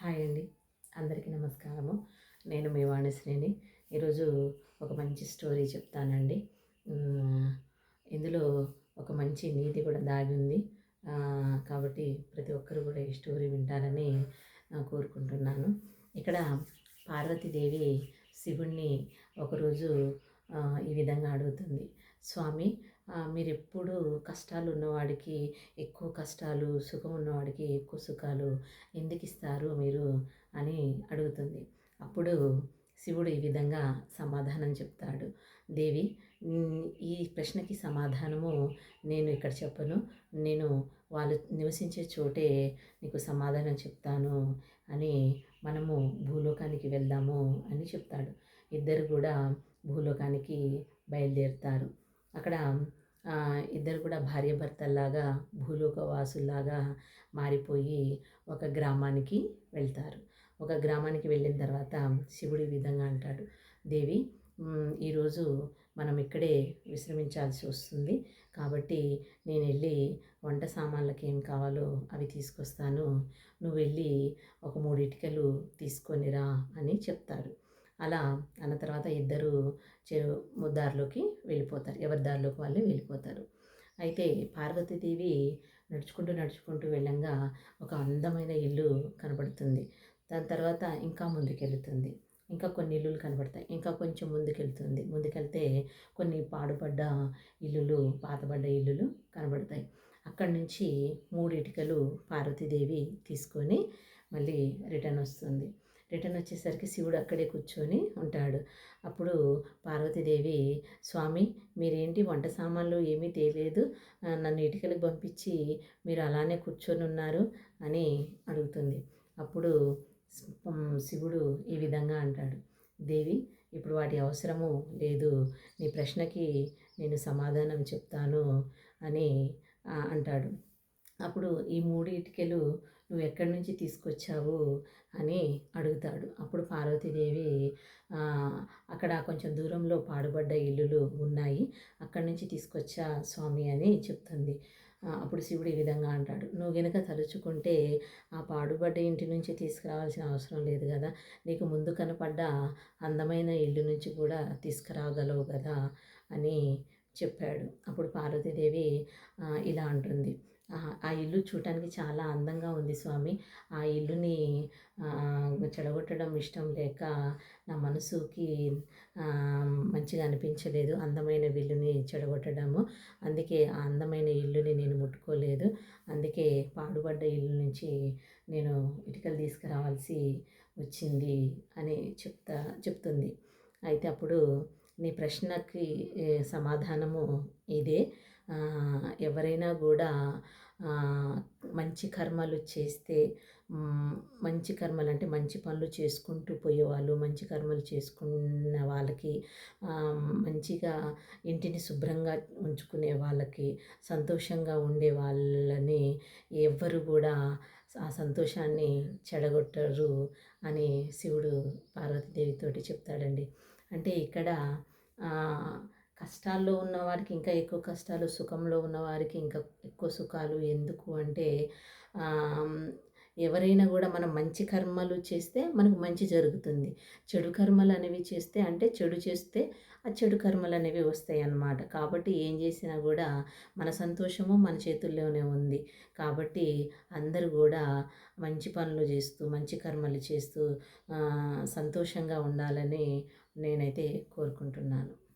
Hi అండి. అందరికీ నమస్కారము. నేను మీ వాణిశ్రేణి ఈరోజు ఒక మంచి స్టోరీ చెప్తానండి. ఇందులో ఒక మంచి నీతి కూడా దాగి ఉంది. కాబట్టి ప్రతి ఒక్కరు కూడా ఈ స్టోరీ వింటారని కోరుకుంటున్నాను. ఇక్కడ పార్వతీదేవి శివుణ్ణి ఒకరోజు ఈ విధంగా అడుగుతుంది. స్వామి మీరు ఎప్పుడు కష్టాలు ఉన్నవాడికి ఎక్కువ కష్టాలు సుఖం ఉన్నవాడికి ఎక్కువ సుఖాలు ఎందుకు ఇస్తారు మీరు అని అడుగుతుంది. అప్పుడు శివుడు ఈ విధంగా సమాధానం చెప్తాడు. దేవి ఈ ప్రశ్నకి సమాధానము నేను ఇక్కడ చెప్పను. నేను వాళ్ళు నివసించే చోటే నీకు సమాధానం చెప్తాను అని మనము భూలోకానికి వెళ్దాము అని చెప్తాడు. ఇద్దరు కూడా భూలోకానికి బయలుదేరుతారు. అక్కడ ఇద్దరు కూడా భార్యాభర్తల్లాగా భూలోక వాసుల్లాగా మారిపోయి ఒక గ్రామానికి వెళ్తారు. ఒక గ్రామానికి వెళ్ళిన తర్వాత శివుడు విధంగా అంటాడు. దేవి ఈరోజు మనం ఇక్కడే విశ్రమించాల్సి వస్తుంది. కాబట్టి నేను వెళ్ళి వంట సామాన్లకి ఏం కావాలో అవి తీసుకొస్తాను. నువ్వు వెళ్ళి ఒక మూడు ఇటుకలు తీసుకొనిరా అని చెప్తాడు. అలా అన్న తర్వాత ఇద్దరు చెరు దారిలోకి వెళ్ళిపోతారు. ఎవరి దారిలోకి వాళ్ళే వెళ్ళిపోతారు. అయితే పార్వతీదేవి నడుచుకుంటూ నడుచుకుంటూ వెళ్ళంగా ఒక అందమైన ఇల్లు కనబడుతుంది. దాని తర్వాత ఇంకా ముందుకెళ్తుంది. ఇంకా కొన్ని ఇల్లులు కనబడతాయి. ఇంకా కొంచెం ముందుకెళ్తుంది. ముందుకెళ్తే కొన్ని పాడుపడ్డ ఇల్లులు పాతబడ్డ ఇల్లులు కనబడతాయి. అక్కడి నుంచి మూడు ఇటుకలు పార్వతీదేవి తీసుకొని మళ్ళీ రిటర్న్ వస్తుంది. రిటర్న్ వచ్చేసరికి శివుడు అక్కడే కూర్చొని ఉంటాడు. అప్పుడు పార్వతీదేవి స్వామి మీరేంటి వంట సామాన్లు ఏమీ తేలేదు? నన్ను ఇటుకలకు పంపించి మీరు అలానే కూర్చొని ఉన్నారు అని అడుగుతుంది. అప్పుడు శివుడు ఈ విధంగా అంటాడు. దేవి ఇప్పుడు వాటి అవసరము లేదు. నీ ప్రశ్నకి నేను సమాధానం చెప్తాను అని అంటాడు. అప్పుడు ఈ మూడు ఇటుకలు నువ్వు ఎక్కడి నుంచి తీసుకొచ్చావు? అని అడుగుతాడు. అప్పుడు పార్వతీదేవి అక్కడ కొంచెం దూరంలో పాడుబడ్డ ఇల్లులు ఉన్నాయి. అక్కడి నుంచి తీసుకొచ్చా స్వామి? అని చెప్తుంది. అప్పుడు శివుడు ఈ విధంగా అంటాడు. నువ్వు గనుక తలుచుకుంటే ఆ పాడుబడ్డ ఇంటి నుంచి తీసుకురావాల్సిన అవసరం లేదు కదా. నీకు ముందు కనపడ్డ అందమైన ఇల్లు నుంచి కూడా తీసుకురాగలవు కదా అని చెప్పాడు. అప్పుడు పార్వతీదేవి ఇలా అంటుంది. "ఆ, ఇల్లు చూడటానికి చాలా అందంగా ఉంది స్వామి. ఆ ఇల్లుని చెడగొట్టడం ఇష్టం లేక నా మనసుకి మంచిగా అనిపించలేదు అందమైన ఇల్లుని చెడగొట్టడము. అందుకే ఆ అందమైన ఇల్లుని నేను ముట్టుకోలేదు. అందుకే పాడుబడ్డ ఇల్లు నుంచి నేను ఇటుకలు తీసుకురావాల్సి వచ్చింది అని చెప్తా చెప్తుంది. అయితే అప్పుడు నీ ప్రశ్నకి సమాధానము ఇదే. ఎవరైనా కూడా మంచి కర్మలు చేస్తే మంచి కర్మలు అంటే మంచి పనులు చేసుకుంటూ పోయేవాళ్ళు మంచి కర్మలు చేసుకున్న వాళ్ళకి మంచిగా ఇంటిని శుభ్రంగా ఉంచుకునే వాళ్ళకి సంతోషంగా ఉండే వాళ్ళని ఎవ్వరు కూడా ఆ సంతోషాన్ని చెడగొట్టరు అని శివుడు పార్వతీదేవితోటి చెప్తాడండి. అంటే ఇక్కడ కష్టాల్లో ఉన్నవారికి ఇంకా ఎక్కువ కష్టాలు సుఖంలో ఉన్నవారికి ఇంకా ఎక్కువ సుఖాలు ఎందుకు అంటే ఎవరైనా కూడా మనం మంచి కర్మలు చేస్తే మనకు మంచి జరుగుతుంది. చెడు కర్మలు అనేవి చేస్తే అంటే చెడు చేస్తే ఆ చెడు కర్మలు అనేవి వస్తాయి అన్నమాట. కాబట్టి ఏం చేసినా కూడా మన సంతోషము మన చేతుల్లోనే ఉంది. కాబట్టి అందరూ కూడా మంచి పనులు చేస్తూ మంచి కర్మలు చేస్తూ సంతోషంగా ఉండాలని నేనైతే కోరుకుంటున్నాను.